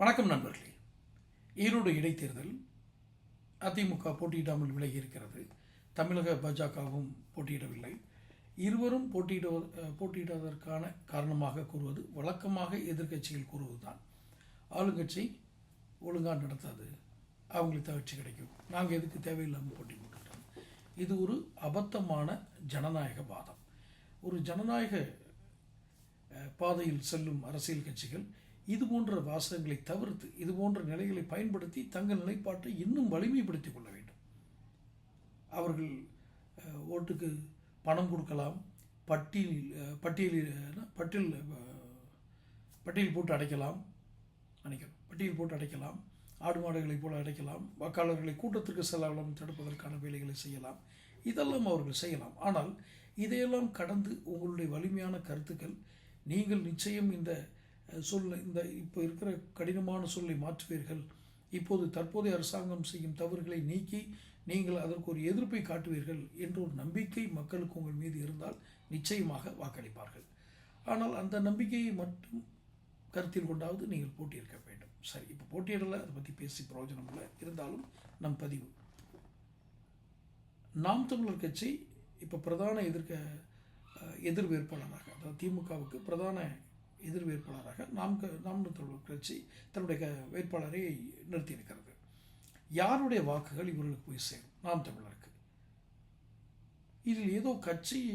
வணக்கம் நண்பர்களே. ஈரோடு இடைத்தேர்தல் அதிமுக போட்டியிடாமல் விலகி இருக்கிறது தமிழக பாஜகவும் போட்டியிடவில்லை. இருவரும் போட்டியிட போட்டியிடுவதற்கான காரணமாக கூறுவது வழக்கமாக எதிர்க்கட்சிகள் கூறுவதுதான். ஆளுங்கட்சி ஒழுங்காக நடத்தாது. அவங்களுக்கு தகர்ச்சி கிடைக்கும். நாங்கள் எதுக்கு தேவையில்லாமல் போட்டி போட்டுக்கிறோம் இது ஒரு அபத்தமான ஜனநாயக வாதம். ஒரு ஜனநாயக பாதையில் செல்லும் அரசியல் கட்சிகள் இது போன்ற வாசகங்களை தவிர்த்து இது போன்ற நிலைகளை பயன்படுத்தி தங்கள் நிலைப்பாட்டை இன்னும் வலிமைப்படுத்திக் கொள்ள வேண்டும். அவர்கள் ஓட்டுக்கு பணம் கொடுக்கலாம் பட்டியல் பட்டியலில் பட்டியல் பட்டியல் போட்டு அடைக்கலாம் அடைக்கணும் பட்டியல் போட்டு அடைக்கலாம் ஆடு மாடுகளைப் போல அடைக்கலாம் வாக்காளர்களை கூட்டத்திற்கு செல்லாமல் தடுப்பதற்கான வேலைகளை செய்யலாம். இதெல்லாம் அவர்கள் செய்யலாம். ஆனால் இதையெல்லாம் கடந்து உங்களுடைய வலிமையான கருத்துக்கள் நீங்கள் நிச்சயம் இந்த சொல்ல இந்த இப்போ இருக்கிற கடினமான சொல்லை மாற்றுவீர்கள். இப்போது தற்போதைய அரசாங்கம் செய்யும் தவறுகளை நீக்கி நீங்கள் அதற்கு ஒரு எதிர்ப்பை காட்டுவீர்கள் என்ற ஒரு நம்பிக்கை மக்களுக்கு உங்கள் மீது இருந்தால் நிச்சயமாக வாக்களிப்பார்கள். ஆனால் அந்த நம்பிக்கையை மட்டும் கருத்தில் கொண்டாவது நீங்கள் போட்டியிருக்க வேண்டும். சரி இப்போ போட்டியிடலை அதை பற்றி பேசி பிரயோஜனம் இல்லை. இருந்தாலும் நம் பதிவு. நாம் தமிழர் கட்சி இப்போ பிரதான எதிர்க்க எதிர் வேட்பாளராக அதாவது திமுகவுக்கு பிரதான எதிர் வேட்பாளராக நாம் க- நாம் தமிழர் கட்சி தன்னுடைய க- வேட்பாளரை நிறுத்தியிருக்கிறது யாருடைய வாக்குகள் இவர்களுக்கு போய் சேரும்? நாம் தமிழருக்கு. இதில் ஏதோ கட்சி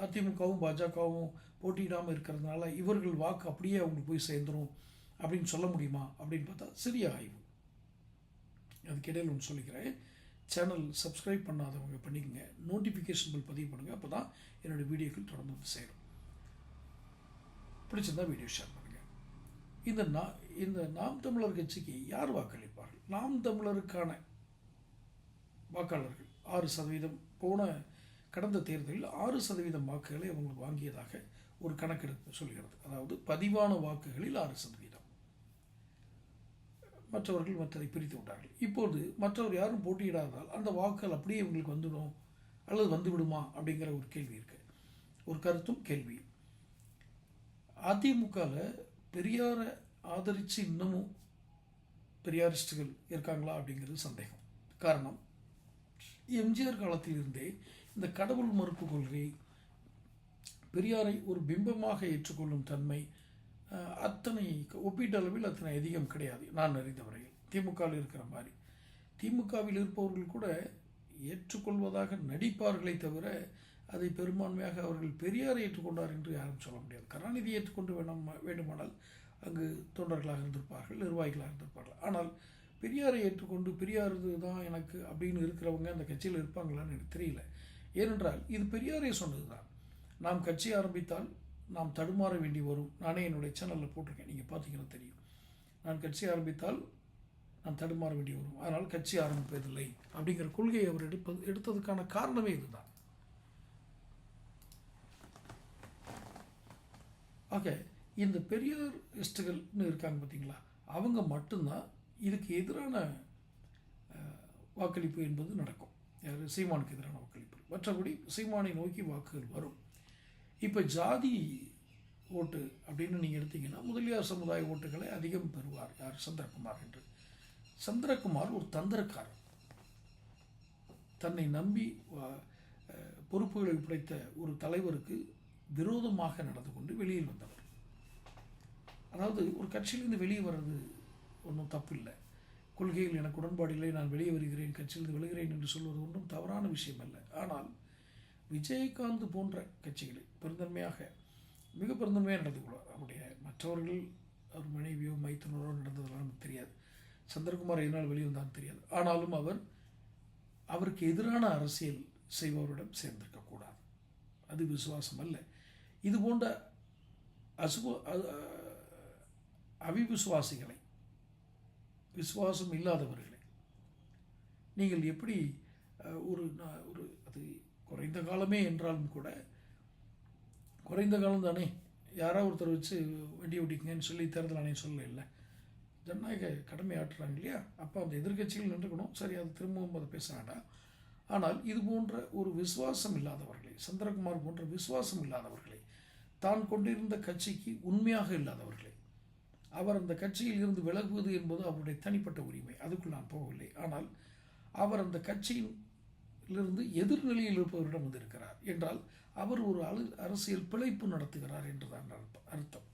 அதிமுகவும் பாஜகவும் போட்டியிடாமல் இருக்கிறதுனால இவர்கள் வாக்கு அப்படியே அவங்களுக்கு போய் சேர்ந்துரும் அப்படின்னு சொல்ல முடியுமா அப்படின்னு பார்த்தா சிறிய ஆய்வு. அதுக்கிடையில் ஒன்று சொல்லிக்கிறேன். சேனல் சப்ஸ்கிரைப் பண்ணாதவங்க பண்ணிக்கங்க. நோட்டிஃபிகேஷன் பில் பதிவு பண்ணுங்கள் அப்போ தான் என்னோடய வீடியோக்கள் தொடர்ந்து வந்து சேரும். பிடிச்சிருந்தா வீடியோ ஷேர் பண்ணுங்கள் இந்த நா இந்த நாம் தமிழர் கட்சிக்கு யார் வாக்களிப்பார்கள்? நாம் தமிழருக்கான வாக்காளர்கள் ஆறு சதவீதம் போன கடந்த தேர்தலில் ஆறு சதவீதம் வாக்குகளை அவங்க வாங்கியதாக ஒரு கணக்கெடுப்பு சொல்கிறது. அதாவது பதிவான வாக்குகளில் ஆறு சதவீதம். மற்றவர்கள் மற்றதை பிரித்து விட்டார்கள். இப்போது மற்றவர் யாரும் போட்டியிடாததால் அந்த வாக்குகள் அப்படியே இவங்களுக்கு வந்துடும் அல்லது வந்துவிடுமா அப்படிங்கிற ஒரு கேள்வி இருக்குது ஒரு கருத்தும் கேள்வியும் அதிமுகவில் பெரியாரை ஆதரித்து இன்னமும் பெரியாரிஸ்டுகள் இருக்காங்களா அப்படிங்கிறது சந்தேகம். காரணம் எம்ஜிஆர் காலத்திலிருந்தே இந்த கடவுள் மறுப்பு கொள்கை பெரியாரை ஒரு பிம்பமாக ஏற்றுக்கொள்ளும் தன்மை அத்தனை ஒப்பீட்டளவில் அத்தனை அதிகம் கிடையாது நான் அறிந்த வரையில். திமுகவில் இருக்கிற மாதிரி. திமுகவில் இருப்பவர்கள் கூட ஏற்றுக்கொள்வதாக நடிப்பார்களே தவிர அதை பெரும்பான்மையாக அவர்கள் பெரியாரை ஏற்றுக்கொண்டார் என்று யாரும் சொல்ல முடியாது. கருணாநிதியை ஏற்றுக்கொண்டு வேணும் வேண்டுமானால் அங்கு தொண்டர்களாக இருந்திருப்பார்கள் நிர்வாகிகளாக இருந்திருப்பார்கள். ஆனால் பெரியாரை ஏற்றுக்கொண்டு பெரியார் தான் எனக்கு அப்படின்னு இருக்கிறவங்க அந்த கட்சியில் இருப்பாங்களான்னு எனக்கு தெரியல. ஏனென்றால் இது பெரியாரே சொன்னது தான் நாம் கட்சி ஆரம்பித்தால் நாம் தடுமாற வேண்டி வரும். நானே என்னுடைய சேனலில் போட்டிருக்கேன். நீங்கள் பார்த்தீங்கன்னா தெரியும். நான் கட்சி ஆரம்பித்தால் நான் தடுமாற வேண்டி வரும். அதனால் கட்சி ஆரம்பிப்பதில்லை அப்படிங்கிற கொள்கையை அவர் எடுப்பது எடுத்ததுக்கான காரணமே இதுதான். ஆக இந்த பெரியார் இஸ்டுகள்னு இருக்காங்க பார்த்தீங்களா அவங்க மட்டும்தான் இதுக்கு எதிரான வாக்களிப்பு என்பது நடக்கும். யார்? சீமானுக்கு எதிரான வாக்களிப்பு. மற்றபடி சீமானை நோக்கி வாக்குகள் வரும். இப்போ ஜாதி ஓட்டு அப்படின்னு நீங்கள் எடுத்தீங்கன்னா முதலியார் சமுதாய ஓட்டுகளை அதிகம் பெறுவார். யார்? சந்திரகுமார் என்று. சந்திரகுமார் ஒரு தந்திரக்காரர். தன்னை நம்பி பொறுப்புகளை படைத்த ஒரு தலைவருக்கு விரோதமாக நடந்து கொண்டு வெளியில் வந்தவர். அதாவது ஒரு கட்சியிலிருந்து வெளியே வர்றது ஒன்றும் தப்பில்லை. கொள்கையில் எனக்கு உடன்பாடு இல்லை நான் வெளியே வருகிறேன் கட்சியிலிருந்து விழுகிறேன் என்று சொல்வது ஒன்றும் தவறான விஷயம் அல்ல ஆனால் விஜயகாந்த் போன்ற கட்சிகளை பெருந்தன்மையாக மிக பெருந்தன்மையாக நடந்து கொள்வார். அவருடைய மற்றவர்கள் அவர் மனைவியோ மைத்தனரோ நடந்ததெல்லாம் நமக்கு தெரியாது. சந்திரகுமார் எதனால் வெளிவந்தான்னு தெரியாது. ஆனாலும் அவர் அவருக்கு எதிரான அரசியல் செய்பவரிடம் சேர்ந்திருக்கக்கூடாது. அது விசுவாசம் அல்ல. இது போன்ற அசுப அவிவிசுவாசிகளை விசுவாசம் இல்லாதவர்களை நீங்கள் எப்படி ஒரு ஒரு அது குறைந்த காலமே என்றாலும் கூட குறைந்த காலம் தானே யாராவது ஒருத்தர் வச்சு வண்டி ஓட்டிக்கங்கன்னு சொல்லி தேர்தல் ஆணையம் சொல்லல இல்லை ஜனநாயக கடமை ஆற்றுறாங்க இல்லையா அப்போ அந்த எதிர்க்கட்சிகள் நின்றுக்கணும் சரி அது திரும்பவும் அதை பேச வேண்டாம். ஆனால் இது போன்ற ஒரு விசுவாசம் இல்லாதவர்களை சந்திரகுமார் போன்ற விசுவாசம் இல்லாதவர்களை தான் கொண்டிருந்த கட்சிக்கு உண்மையாக இல்லாதவர்களே. அவர் அந்த கட்சியில் இருந்து விலகுவது என்பது அவருடைய தனிப்பட்ட உரிமை. அதுக்குள் நான் போகவில்லை. ஆனால் அவர் அந்த கட்சியிலிருந்து எதிர்நிலையில் இருப்பவரிடம் வந்திருக்கிறார். என்றால் அவர் ஒரு அலு அரசியல் பிழைப்பு நடத்துகிறார் என்றுதான் அர்த்தம் அர்த்தம்.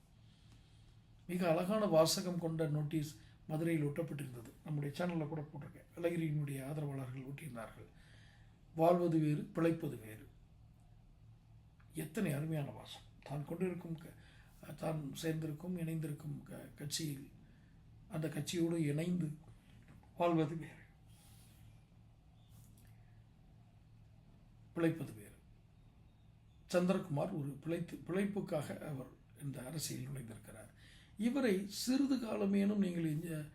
மிக அழகான வாசகம் கொண்ட நோட்டீஸ் மதுரையில் ஒட்டப்பட்டிருந்தது. நம்முடைய சேனலில் கூட போட்டிருக்கேன். அழகிரியினுடைய ஆதரவாளர்கள் ஒட்டியிருந்தார்கள். வாழ்வது வேறு பிழைப்பது வேறு. எத்தனை அருமையான வாசம் தான் கொண்டிருக்கும் க- தான் சேர்ந்திருக்கும் இணைந்திருக்கும் க கட்சியில். அந்த கட்சியோடு இணைந்து வாழ்வது வேறு. பிழைப்பது வேறு. சந்திரகுமார் ஒரு பிழைத்து பிழைப்புக்காக அவர் இந்த அரசியல் நுழைந்திருக்கிறார். இவரை சிறிது காலமேனும் நீங்கள்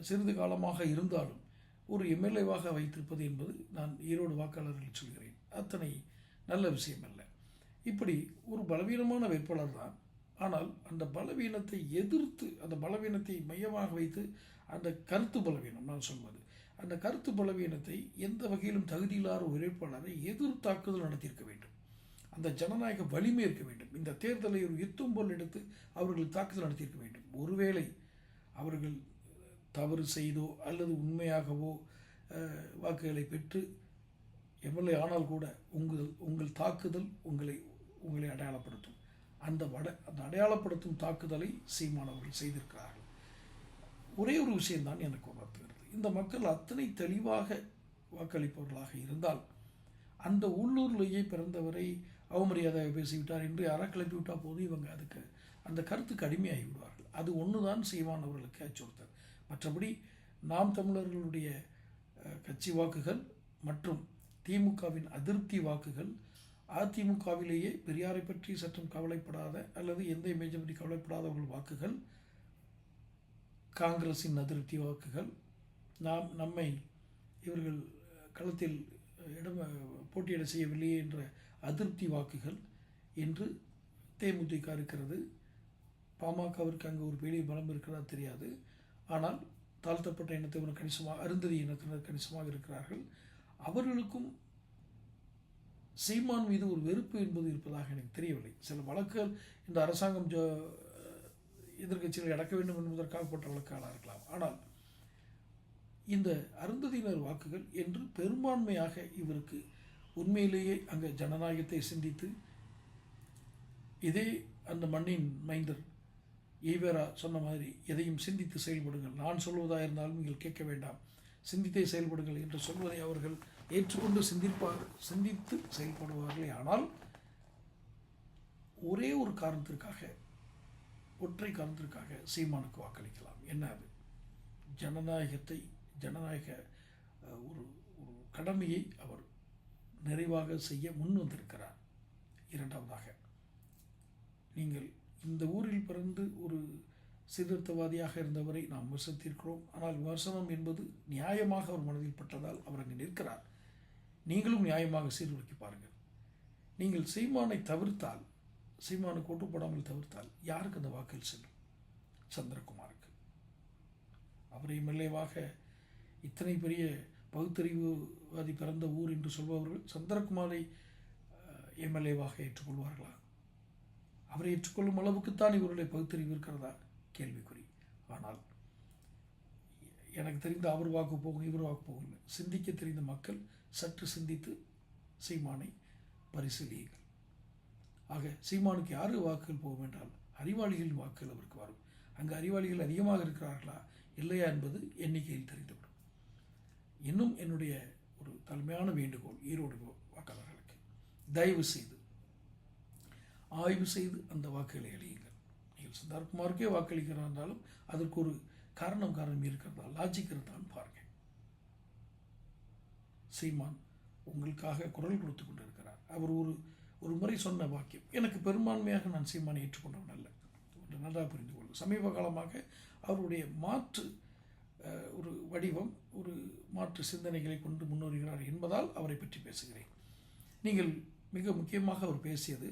சிறிது காலமாக இருந்தாலும் ஒரு எம்எல்ஏவாக வைத்திருப்பது என்பது நான் ஈரோடு வாக்காளர்கள் சொல்கிறேன். அத்தனை நல்ல விஷயம் அல்ல இப்படி ஒரு பலவீனமான வேட்பாளர் தான். ஆனால் அந்த பலவீனத்தை எதிர்த்து அந்த பலவீனத்தை மையமாக வைத்து அந்த கருத்து பலவீனம் நான் சொல்வது. அந்த கருத்து பலவீனத்தை எந்த வகையிலும் தகுதியில்லாத ஒரு வேட்பாளரை எதிர் தாக்குதல் நடத்தியிருக்க வேண்டும். அந்த ஜனநாயக வலிமை இருக்க வேண்டும். இந்த தேர்தலை ஒரு யுத்தம் போல் எடுத்து அவர்கள் தாக்குதல் நடத்தியிருக்க வேண்டும். ஒருவேளை அவர்கள் தவறு செய்தோ அல்லது உண்மையாகவோ வாக்குகளை பெற்று எம்எல்ஏ ஆனால் கூட உங்கள் உங்கள் தாக்குதல் உங்களை உங்களை அடையாளப்படுத்தும். அந்த வட அந்த அடையாளப்படுத்தும் தாக்குதலை சீமான் அவர்கள் செய்திருக்கிறார்கள். ஒரே ஒரு விஷயம்தான் எனக்கு உணர்த்துகிறது. இந்த மக்கள் அத்தனை தெளிவாக வாக்களிப்பவர்களாக இருந்தால் அந்த உள்ளூர்லேயே பிறந்தவரை அவமரியாதையாக பேசிவிட்டார் என்று அறக்கிளப்பி விட்டால் போது இவங்க அதுக்கு அந்த கருத்துக்கு அடிமையாகி விடுவார்கள். அது ஒன்று தான் சீமான் அவர்களுக்கு அச்சுறுத்தல். மற்றபடி நாம் தமிழர்களுடைய கட்சி வாக்குகள் மற்றும் திமுகவின் அதிருப்தி வாக்குகள் அதிமுகவிலேயே பெரியாரை பற்றி சற்றும் கவலைப்படாத அல்லது எந்த இமேஜை பற்றி கவலைப்படாதவர்கள் வாக்குகள் காங்கிரஸின் அதிருப்தி வாக்குகள். நாம் நம்மை இவர்கள் களத்தில் இடம் போட்டியிட செய்யவில்லையே என்ற அதிருப்தி வாக்குகள் என்று தேமுதிக இருக்கிறது. பாமகவிற்கு அங்கே ஒரு பெரிய பலம் இருக்கிறதா தெரியாது. ஆனால் தாழ்த்தப்பட்ட இனத்தவர் கணிசமாக அருந்ததி இனத்தினர் கணிசமாக இருக்கிறார்கள். அவர்களுக்கும் சீமான் மீது ஒரு வெறுப்பு என்பது இருப்பதாக எனக்கு தெரியவில்லை. சில வழக்குகள் இந்த அரசாங்கம் ஜோ எதிர்க்கட்சிகளை அடக்க வேண்டும் என்பதற்காக போட்ட வழக்குகளாக இருக்கலாம். ஆனால் இந்த அருந்ததியினர் வாக்குகள் என்று பெரும்பான்மையாக இவருக்கு உண்மையிலேயே அங்கே ஜனநாயகத்தை சிந்தித்து இதே அந்த மண்ணின் மைந்தர் ஈவேரா சொன்ன மாதிரி எதையும் சிந்தித்து செயல்படுங்கள். நான் சொல்வதாக இருந்தாலும் நீங்கள் கேட்க வேண்டாம். சிந்தித்தே செயல்படுங்கள் என்று சொல்வதை அவர்கள் ஏற்றுக்கொண்டு சிந்திப்பார் சிந்தித்து செயல்படுவார்களே. ஆனால் ஒரே ஒரு காரணத்திற்காக ஒற்றை காரணத்திற்காக சீமானுக்கு வாக்களிக்கலாம். என்ன அது? ஜனநாயகத்தை ஜனநாயக ஒரு ஒரு கடமையை அவர் நிறைவாக செய்ய முன் வந்திருக்கிறார். இரண்டாவதாக நீங்கள் இந்த ஊரில் பிறந்து ஒரு சீர்திருத்தவாதியாக இருந்தவரை நாம் விமர்சித்திருக்கிறோம். ஆனால் விமர்சனம் என்பது நியாயமாக அவர் மனதில் பட்டதால் அவர் அங்கே நிற்கிறார். நீங்களும் நியாயமாக சீர்தூக்கி பாருங்கள். நீங்கள் சீமானை தவிர்த்தால் சீமானை கொண்டு போடாமல் தவிர்த்தால் யாருக்கு அந்த வாக்கில் செல்லும்? சந்திரகுமாருக்கு. அவர் எம்எல்ஏவாக இத்தனை பெரிய பகுத்தறிவுவாதி பிறந்த ஊர் என்று சொல்பவர்கள் சந்திரகுமாரை எம்எல்ஏவாக ஏற்றுக்கொள்வார்களா? அவரை ஏற்றுக்கொள்ளும் அளவுக்குத்தான் இவருடைய பகுத்தறிவு இருக்கிறதா? கேள்விக்குறி. ஆனால் எனக்கு தெரிந்த அவர் வாக்கு போகும் இவர் வாக்கு போகும் இல்லை. சிந்திக்க தெரிந்த மக்கள் சற்று சிந்தித்து சீமானை பரிசீலியுங்கள். ஆக சீமானுக்கு யாரு வாக்குகள் போகும் என்றால் அறிவாளிகளின் வாக்குகள் அவருக்கு வரும். அங்கு அறிவாளிகள் அதிகமாக இருக்கிறார்களா இல்லையா என்பது எண்ணிக்கையில் தெரிந்துவிடும். இன்னும் என்னுடைய ஒரு தலைமையான வேண்டுகோள் ஈரோடு வாக்காளர்களுக்கு. தயவு செய்து ஆய்வு செய்து அந்த வாக்குகளை அளியுங்கள் நீங்கள் சந்தார்குமாருக்கே வாக்களிக்கிறார் என்றாலும் அதற்கு ஒரு காரணம் காரணம் இருக்கிறதா லாஜிக் இருந்தான்னு பாருங்க. சீமான் உங்களுக்காக குரல் கொடுத்து கொண்டிருக்கிறார். அவர் ஒரு ஒரு முறை சொன்ன வாக்கியம் எனக்கு பெரும்பான்மையாக நான் சீமானை ஏற்றுக்கொண்டவன் அல்ல. ஒன்று நன்றாக புரிந்து கொள்ளும் சமீப காலமாக அவருடைய மாற்று ஒரு வடிவம் ஒரு மாற்று சிந்தனைகளை கொண்டு முன்னேறுகிறார் என்பதால் அவரை பற்றி பேசுகிறேன். நீங்கள் மிக முக்கியமாக அவர் பேசியது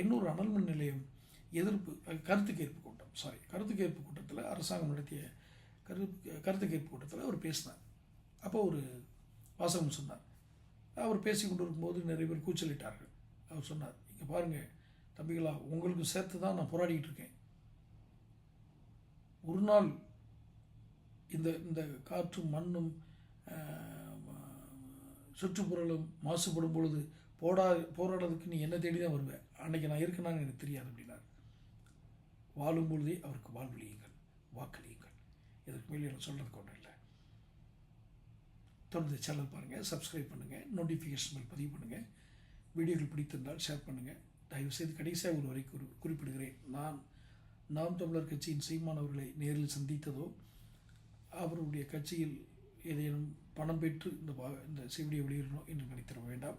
எண்ணூர் அனல்மின் நிலையம் எதிர்ப்பு கருத்துக்கேற்பு கருத்து கேட்பு கூட்டம். சாரி கருத்து கேட்பு கூட்டத்தில் அரசாங்கம் நடத்திய கரு கருத்து கேட்பு கூட்டத்தில் அவர் பேசினார். அப்போ ஒரு வாசகம் சொன்னார். அவர் பேசி கொண்டிருக்கும்போது நிறைய பேர் கூச்சலிட்டார்கள். அவர் சொன்னார் இங்கே பாருங்கள் தம்பிகளா உங்களுக்கு சேர்த்து தான் நான் போராடிக்கிட்டு இருக்கேன். ஒரு நாள் இந்த இந்த காற்றும் மண்ணும் சுற்றுப்புறலும் மாசுபடும் பொழுது போடா போராடுறதுக்கு நீ என்ன தேடி தான் வருவேன் அன்னைக்கு நான் இருக்கேனான்னு எனக்கு தெரியாது அப்படின்னார். வாழும் பொழுதே அவருக்கு வாழ்வழியுங்கள். வாக்களியுங்கள். இதுக்கு மேலே எனக்கு சொல்கிறதுக்கு ஒன்றும் இல்லை. தொடர்ந்து சேனல் பாருங்கள் சப்ஸ்கிரைப் பண்ணுங்கள் நோட்டிஃபிகேஷன் பெல் பதிவு பண்ணுங்கள் வீடியோக்கள் பிடித்திருந்தால் ஷேர் பண்ணுங்கள் தயவுசெய்து கடைசியாக ஒரு வரை குறி குறிப்பிடுகிறேன். நான் நாம் தமிழர் கட்சியின் சீமான் அவர்களை நேரில் சந்தித்ததோ அவருடைய கட்சியில் ஏதேனும் பணம் பெற்று இந்த இந்த சிவிடியை வெளியிடணும் என்று நினைத்திட வேண்டாம்.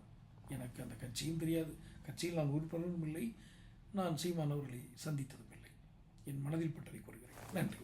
எனக்கு அந்த கட்சியும் தெரியாது. கட்சியில் நான் உறுப்பினரும் இல்லை. நான் சீமான் அவர்களை சந்தித்ததும் இல்லை. என் மனதில் பட்டதை கூறுகிறேன். நன்றி.